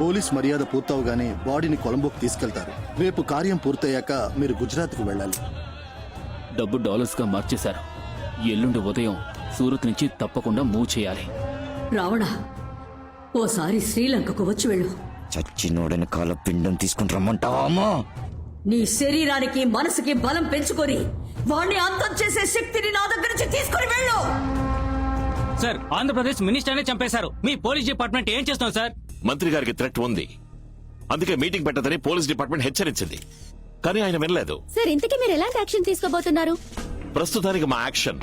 Police మర్యాద పూర్తవగానే బాడీని కొలంబోకి తీసుకెళ్తారు. రేపు కార్యం పూర్తయ్యాక మీరు గుజరాత్కు వెళ్ళాలి. డబ్బు డాలర్స్గా మార్చేశారు. ఎల్లుండి ఉదయం సూరత్ నుంచి తప్పకుండా మూవ్ చేయాలి. రావణ ఓసారి శ్రీలంకకు వచ్చి వెళ్ళు. చచ్చినోడని కాల పిండం తీసుకుని రమ్మంటావా అమ్మా? నీ శరీరానికి మనసుకి బలం పెంచుకొని వాణ్ణి అంతం చేసే శక్తిని నా దగ్గర నుంచి తీసుకొని వెళ్ళు. సార్ ఆంధ్రప్రదేశ్ మినిస్టర్నే చంపేశారు. మీ పోలీస్ డిపార్ట్మెంట్ ఏం చేస్తాం సార్? మంత్రి గారికి థ్రెట్ ఉంది. అందుకే మీటింగ్ పెట్టదని పోలీస్ డిపార్ట్మెంట్ హెచ్చరించింది. కానీ ఆయన వినలేదు. సార్ ఇంతకీ మీరు ఎలాంటి యాక్షన్ తీసుకోబోతున్నారు? ప్రస్తుతానికి మా యాక్షన్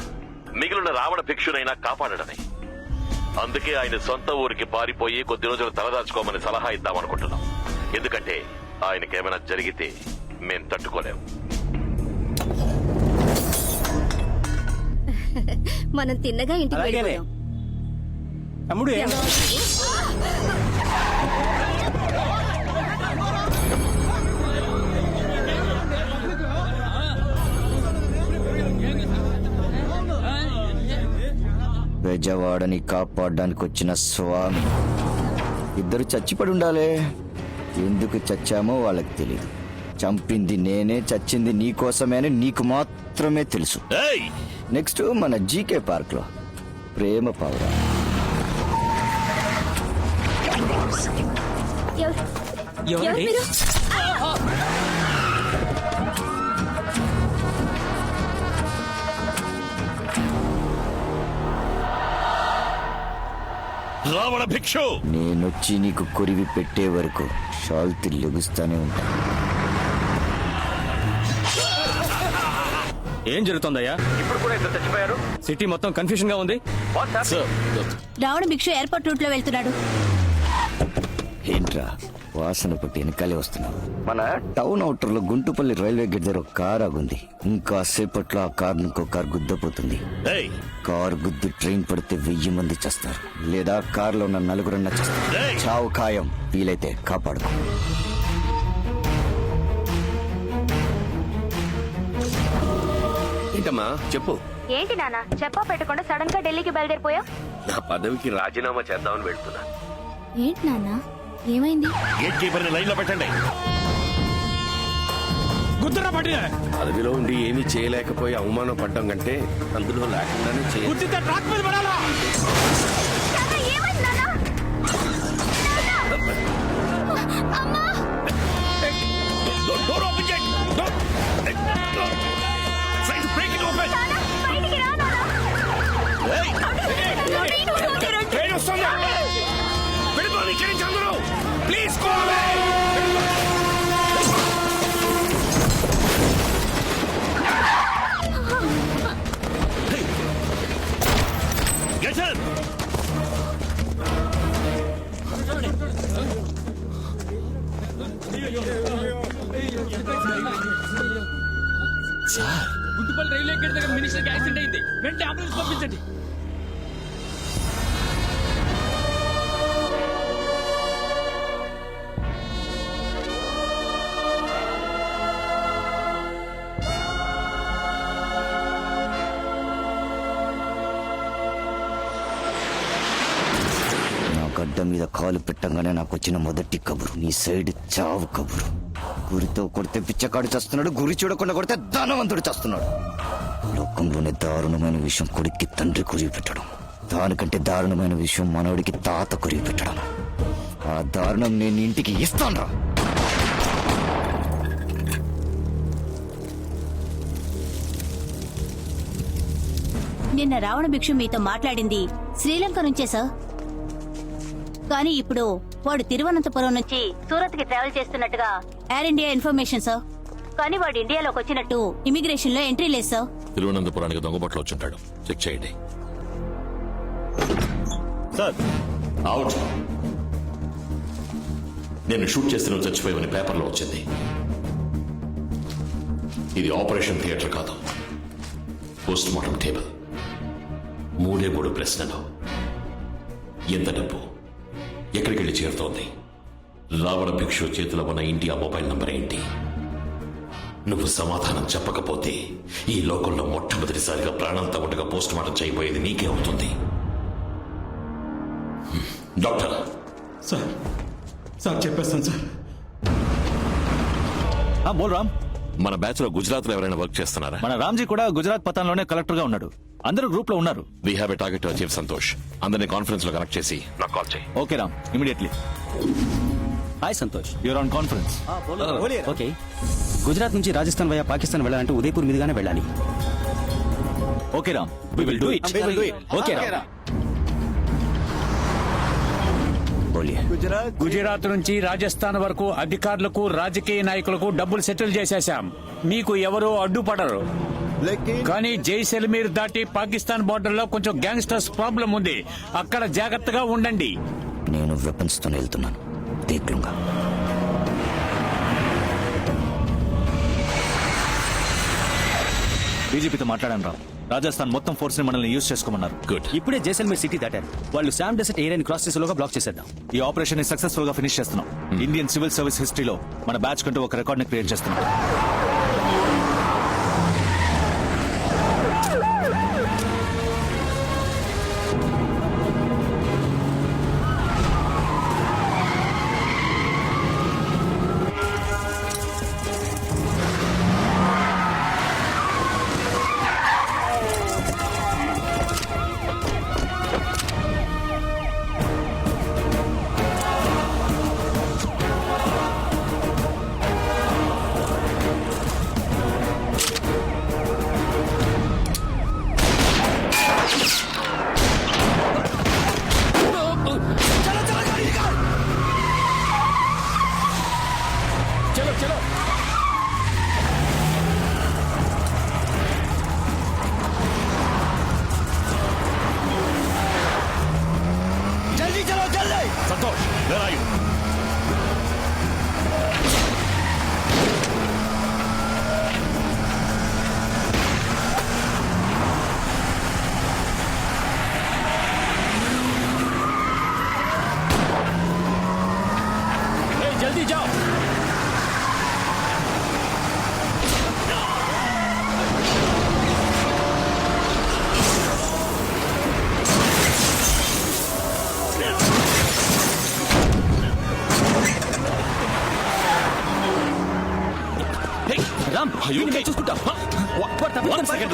మిగిలిన రావణ భిక్షునైనా కాపాడడమే. అందుకే ఆయన సొంత ఊరికి పారిపోయి కొద్ది రోజులు తలదాచుకోమని సలహా ఇద్దామనుకుంటున్నాం. ఎందుకంటే ఆయనకేమైనా జరిగితే మేం తట్టుకోలేం. మనం తిన్నగా ఇంటికి వెళ్ళిపోయాం. తమ్ముడు బెజవాడని కాపాడడానికి వచ్చిన స్వామి. ఇద్దరు చచ్చిపడి ఉండాలే. ఎందుకు చచ్చామో వాళ్ళకి తెలియదు చంపింది నేనే చచ్చింది నీ కోసమే అని నీకు మాత్రమే తెలుసు. ఏయ్! నెక్స్ట్ మన జీకే పార్క్లో ప్రేమ పౌరా ఎవరు? రావణ భిక్షు! నేనొచ్చి నీకు కొరివి పెట్టే వరకు షాల్తి లెగుస్తానే ఉంటా. ఏం జరుగుతుందయ్యా? ఇప్పుడు కూడా ఇద్దరు చచ్చిపోయారు? సిటీ మొత్తం కన్ఫ్యూజన్గా ఉంది సార్ రావణ భిక్షు ఎయిర్పోర్ట్ రూట్లో వెళ్తున్నాడు. ఏంట్రా? వాసన పట్టి వెనకాలే వస్తున్నావు. మన? టౌన్ అవుటర్లో గుంటుపల్లి రైల్వే గేట్ దగ్గర ఒక కార్ ఆగుంది. ఇంకా సేపట్లో ఆ కార్ ఇంకో కార్ గుద్దపోతుంది. ఏయ్! కార్ గుద్ది ట్రైన్ పడితే వెయ్యి మంది చేస్తారు. లేదా కార్లో ఉన్న నలుగురన్నా చేస్తారు! చావు ఖాయం. వీలైతే కాపాడుకో. ఏంటమ్మా? చెప్పు. ఏంటి నాన్న? చెప్పా పెట్టకుండా సడన్గా ఢిల్లీకి బయలుదేరిపోయా నా పదవికి రాజీనామా చేద్దామని వెళ్తున్నా. ఏంటి నాన్న? ఏమైంది? గేట్ కీపర్ని లైన్లో పెట్టండి. గుర్తురా పట్టిన పదవిలో ఉండి ఏమీ చేయలేకపోయి అవమానం పడ్డం కంటే అందులో లేకుండానే చేయ. గుర్తితే ట్రాక్ మీద పడాలా? గేట్ యాక్సిడెంట్ అయింది. వెంటనే అంబులెన్స్ పంపించండి. నా గడ్డ మీద కాలు పెట్టంగానే నాకు వచ్చిన మొదటి కబురు. నీ సైడ్ చావు కబురు. గురితో కొడితే పిచ్చకాడు చేస్తున్నాడు గురి చూడకుండా కొడితే ధనవంతుడు చేస్తున్నాడు. లోకంలోనే దారుణమైన విషయం కొడుక్కి తండ్రి కురివి పెట్టడం. దానికంటే దారుణమైన విషయం మనవడికి తాత కురివి పెట్టడం. ఆ దారుణం నేను ఇంటికి ఇస్తాను నిన్న రావణ భిక్షు మీతో మాట్లాడింది శ్రీలంక నుంచే సార్. కానీ ఇప్పుడు వాడు తిరువనంతపురం నుంచి సూరత్కి ట్రావెల్ చేస్తున్నట్టుగా ఎయిర్ ఇండియా ఇన్ఫర్మేషన్ సార్. కానీ వాడు ఇండియాలోకి వచ్చినట్టు ఇమిగ్రేషన్లో ఎంట్రీ లేదు సార్. తిరువనంతపురానికి దొంగబట్లు వచ్చుంటాడు. చెక్ చేయండి. సార్. అవుట్ నేను షూట్ చేస్తే నువ్వు చచ్చిపోయావని పేపర్లో వచ్చింది. ఇది ఆపరేషన్ థియేటర్ కాదు. Post mortem table. మూడే మూడు ప్రశ్నలు. ఎంత డబ్బు? ఎక్కడికి వెళ్ళి చేరుతోంది? రావణ భిక్షు చేతిలో ఉన్న ఇండియా మొబైల్ నంబర్ ఏంటి? నువ్వు సమాధానం చెప్పకపోతే ఈ లోకంలో మొట్టమొదటిసారిగా ప్రాణంతో ఉండగా పోస్ట్ మార్టం చేయబోయేది నీకే అవుతుంది. డాక్టర్. సార్ సార్ చెప్పేస్తాను సార్. బోల్ రామ్. మన బ్యాచ్లో గుజరాత్లో ఎవరైనా వర్క్ చేస్తున్నారా? మన రామ్జీ కూడా గుజరాత్ పతాన్లోనే కలెక్టర్గా ఉన్నాడు. అందరూ గ్రూప్లో ఉన్నారు. We have a target to achieve Santosh. అందరినీ కాన్ఫరెన్స్లో కనెక్ట్ చేసి నాకు కాల్ చేయి. Okay Ram immediately hi Santosh you're on conference okay Gujarat నుంచి రాజస్థాన్ వయా పాకిస్తాన్ వెళ్ళాలంటే ఉదయపూర్ మీదుగానే వెళ్ళాలి. Okay Ram we will do it okay బోలియే Gujarat నుంచి రాజస్థాన్ వరకు అధికారులకు రాజకీయ నాయకులకు డబ్బులు సెటిల్ చేసేశాం. మీకు ఎవరు అడ్డుపడరు. కానీ జైసల్మీర్ దాటి పాకిస్తాన్ బోర్డర్లో కొంచెం గ్యాంగ్స్టర్స్ ప్రాబ్లం ఉంది. అక్కడ జాగ్రత్తగా ఉండండి. నేను వెపన్స్తో వెళ్తున్నాను. దేక్లుంగా బీజేపీతో మాట్లాడాను రామ్ రాజస్థాన్ మొత్తం ఫోర్స్ని మనల్ని యూజ్ చేసుకోమన్నారు. గుడ్ ఇప్పుడే జైసల్మీర్ సిటీ దాటారు. వాళ్ళు శామ్ డెసర్ట్ ఏరియాని క్రాస్ చేసేలోగా బ్లాక్ చేసేద్దాం. ఈ ఆపరేషన్ని సక్సెస్ఫుల్గా ఫినిష్ చేస్తున్నాం. ఇండియన్ సివిల్ సర్వీస్ హిస్టరీలో మన బ్యాచ్ కంటూ ఒక రికార్డ్ని క్రియేట్ చేస్తున్నాం.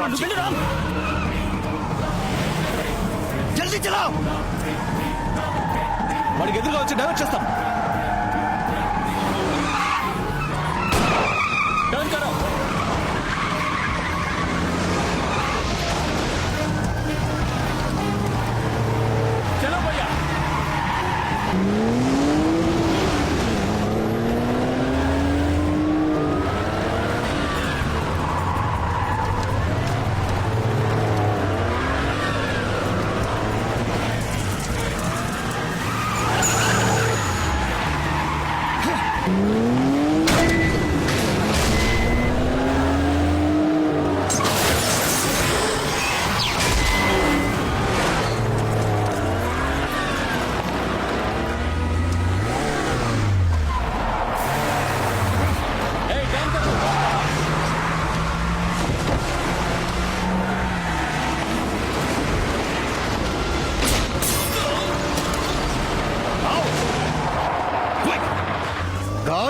Second, Ramji. రామ్ జల్దీ చలో వాడికి ఎదురుగా వచ్చి డైవర్ట్ చేస్తాం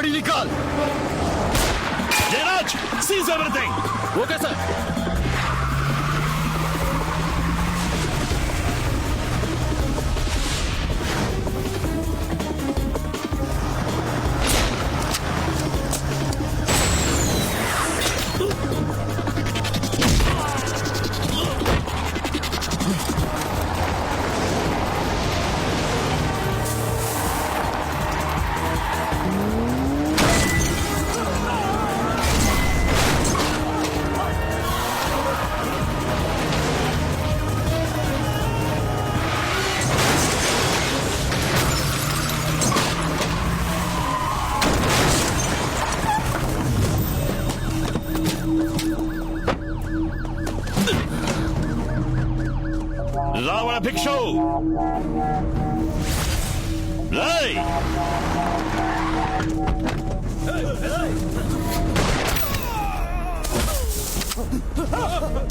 body నికాల్. Jayaraj seize everything okay sir Ravana Bhikshu రేయ్ Oh!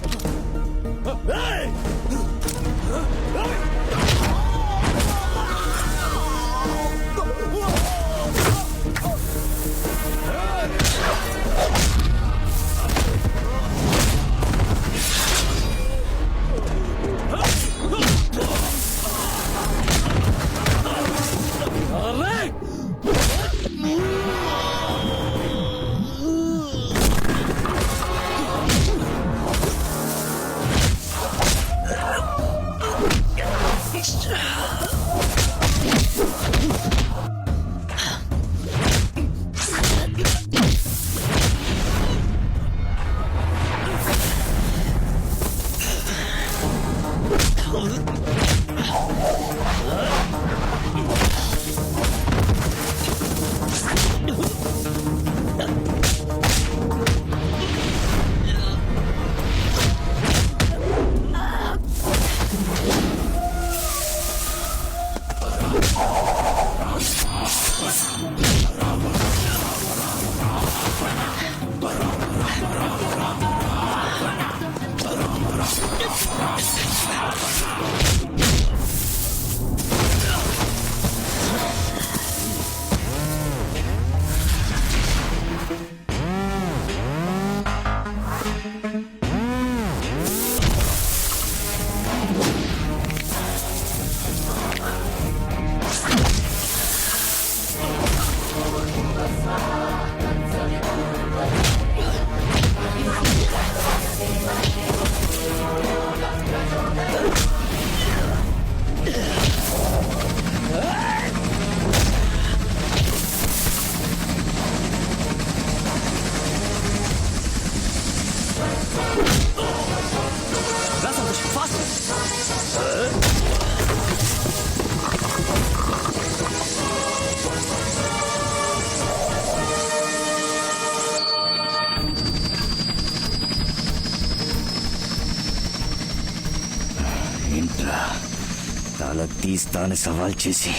తల తీస్తాను సవాల్ చేసి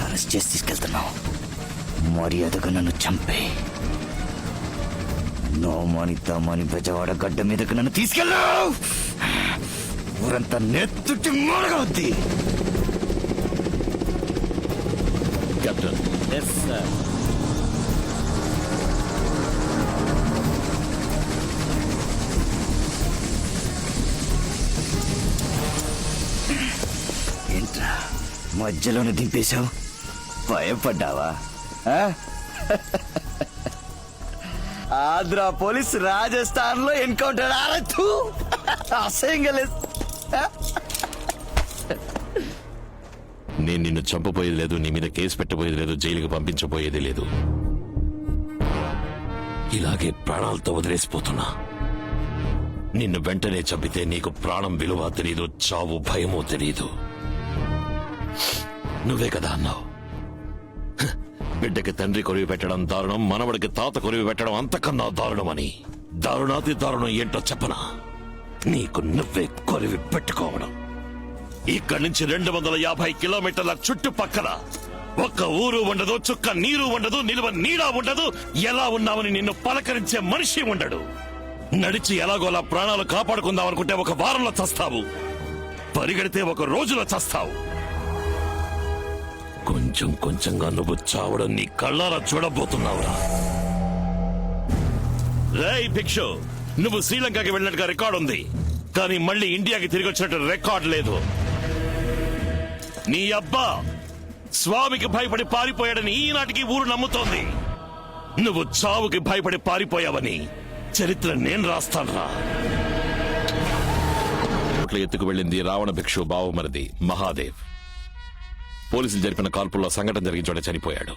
అరెస్ట్ చేసి తీసుకెళ్తున్నావు మర్యాదగా నన్ను చంపే. నోమాని తామాని బెజవాడ గడ్డ మీదకి నన్ను తీసుకెళ్ళావు ఊరంతా నెత్తుటి మూలగవుద్ది! కెప్టెన్ ఏంట్రా మధ్యలోనే దింపేశావు? భయపడ్డావా? ఆంధ్ర పోలీస్ రాజస్థాన్లో ఎన్కౌంటర్ ఆరచ్చు అసహ్యంగా లేదు. నేను నిన్ను చంపబోయేది లేదు నీ మీద కేసు పెట్టబోయేది లేదు జైలుకి పంపించబోయేది లేదు. ఇలాగే ప్రాణాలతో వదిలేసిపోతున్నా. నిన్ను వెంటనే చంపితే నీకు ప్రాణం విలువ తెలియదు చావు భయమో తెలియదు నువ్వే కదా అన్నావు. బిడ్డకి తండ్రి కొరివి పెట్టడం దారుణం మనవడికి తాత కొరివి పెట్టడం అంతకన్నా దారుణమని. దారుణాతి దారుణం ఏంటో చెప్పనా? నీకు నువ్వే కొరివి పెట్టుకోవడం. ఇక్కడి నుంచి రెండు వందల యాభై కిలోమీటర్ల చుట్టుపక్కల ఒక్క ఊరు ఉండదు చుక్క నీరు ఉండదు నిలువ నీడా ఉండదు. ఎలా ఉన్నామని నిన్ను పలకరించే మనిషి ఉండడు. నడిచి ఎలాగోలా ప్రాణాలు కాపాడుకుందాం అనుకుంటే ఒక వారంలో చస్తావు. పరిగెడితే ఒక రోజులో చస్తావు. కొంచెం కొంచెంగా నువ్వు చావడం నీ కళ్ళారా చూడబోతున్నావురా. రేయ్ భిక్షు నువ్వు శ్రీలంకకి వెళ్ళినట్టుగా రికార్డు ఉంది. కానీ మళ్ళీ ఇండియాకి తిరిగి వచ్చినట్టు రికార్డ్ లేదు. నీ అబ్బా స్వామికి భయపడి పారిపోయాడని ఈనాటికి ఊరు నమ్ముతోంది. నువ్వు చావుకి భయపడి పారిపోయావని చరిత్ర నేను రాస్తానురా. కోట్ల ఎత్తుకు వెళ్ళింది రావణ భిక్షు బావమరిది మహాదేవ్. పోలీసులు జరిపిన కాల్పుల్లో సంఘటన జరిగిన చోట చనిపోయాడు.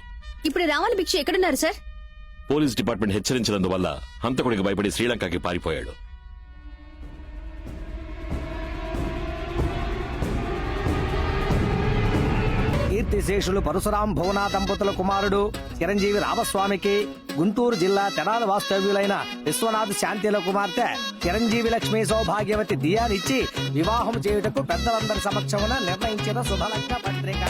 ఇప్పుడు రావణ భిక్ష ఎక్కడున్నారు సార్? పోలీస్ డిపార్ట్మెంట్ హెచ్చరించినందువల్ల హంతకుడికి భయపడి శ్రీలంకకి పారిపోయాడు. కీర్తిశేషులు పరశురాం భువన దంపతుల కుమారుడు చిరంజీవి రామస్వామికి గుంటూరు జిల్లా తెనాల వాస్తవ్యులైన విశ్వనాథ్ శాంతిల కుమార్తె చిరంజీవి లక్ష్మి సౌభాగ్యవతి దియానిచ్చి వివాహం చేయుటకు పెద్దలందరి సమక్షమున నిర్ణయించిన శుభలగ్న పత్రిక.